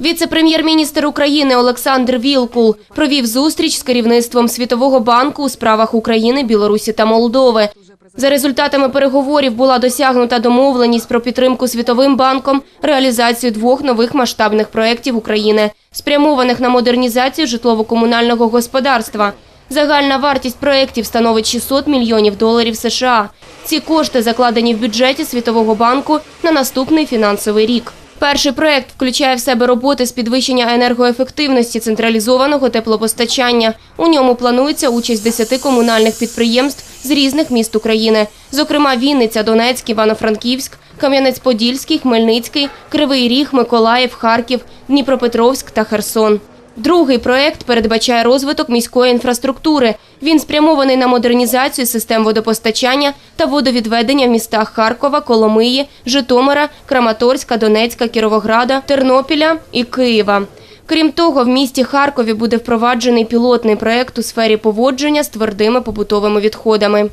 Віце-прем'єр-міністр України Олександр Вілкул провів зустріч з керівництвом Світового банку у справах України, Білорусі та Молдови. За результатами переговорів була досягнута домовленість про підтримку Світовим банком реалізацію двох нових масштабних проєктів України, спрямованих на модернізацію житлово-комунального господарства. Загальна вартість проєктів становить 600 мільйонів доларів США. Ці кошти закладені в бюджеті Світового банку на наступний фінансовий рік. Перший проект включає в себе роботи з підвищення енергоефективності централізованого теплопостачання. У ньому планується участь 10 комунальних підприємств з різних міст України, зокрема Вінниця, Донецьк, Івано-Франківськ, Кам'янець-Подільський, Хмельницький, Кривий Ріг, Миколаїв, Харків, Дніпропетровськ та Херсон. Другий проект передбачає розвиток міської інфраструктури. Він спрямований на модернізацію систем водопостачання та водовідведення в містах Харкова, Коломиї, Житомира, Краматорська, Донецька, Кіровограда, Тернопіля і Києва. Крім того, в місті Харкові буде впроваджений пілотний проект у сфері поводження з твердими побутовими відходами.